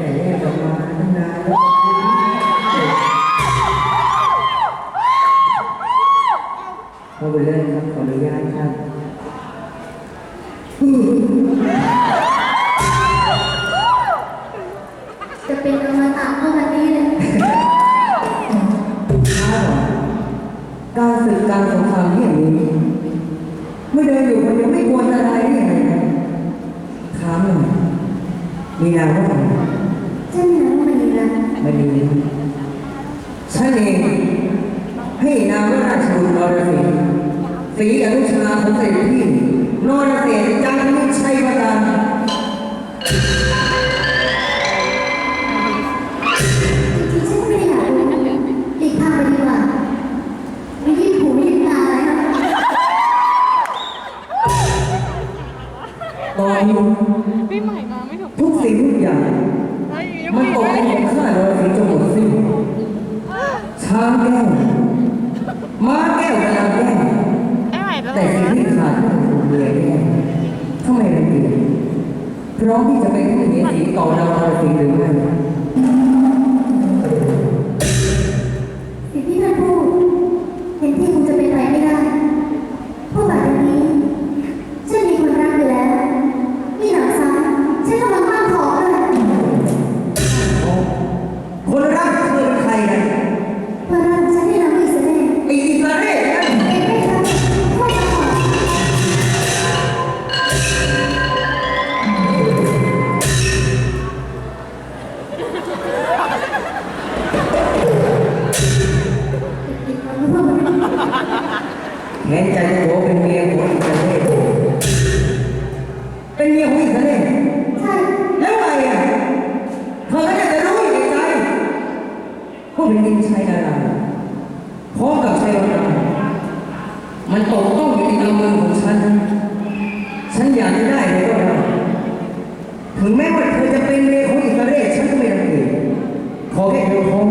แต่แกออมาตั้งนานแล้วพอไปเล่นครับขออนุญาตครับจะเป็นอมตะเท่านั้นนี้เลยการศึกการสงครามที่อย่างนี้เมื่อเดินอยู่มันยัไม่กลัวอะไรได้ยังไงนะถามหมีนาว่าไร ฉันมีน้ำมันรันไม่มีฉันเองให้นามว่าราชบุตรนรสิงห์ศรีอนุชาของเสด็จพี่นรเสนจันทร์มิชัยประการจริงๆฉันไม่ได้อยากรู้หลีกทางไปดีกว่าไม่ยิ้มหูไม่ยิ้มตาอะไรนะตอนนี้ พี่ใหม่มาไม่ถูก ทุกสิ่งทุกอย่าง เฮ้ยยัง มัน ไม่ ตก ได้ เป็นของข้าเราถึงจะหมดสิ้นช้างแก้วม้าแก้วกระดาแก้ว ไอ้ใหม่จะ แต่สิ่งที่ขาดก็คือเรือแก้วทำไมรังเกียจพร้อมที่จะเป็นผู้หญิงสีต่อดาวนรสิงหรือไม่ แม้ใจจะบอกเป็นเมียของอิสราเอลเป็นเมียของอิสราเอลใช่แล้วไงอะเธอก็น่าจะรู้อยู่ในใจว่าเป็นดินชัยดาราพร้อมกับชัยวัฒนามันตกต้องอยู่ในกำมือของฉัน ฉันอยากจะได้เลยก็ได้ถึงแม้ว่าเธอจะเป็นเมียของอิสราเอลฉันก็ไม่รังเกียจขอแค่เธอพร้อม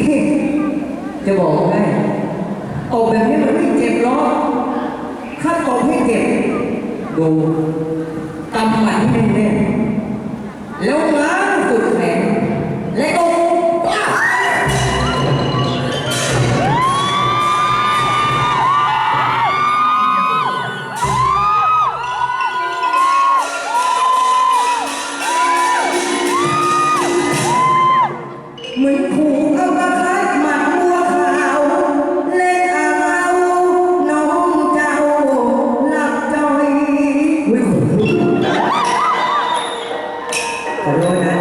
นี่จะบอกให้ตกแบบนี้มันไม่เจ็บหรอกถ้าตกไม่เจ็บ ดูกำหมัดให้แน่นๆแล้วง้างสุดแขนและก็ ഓരോ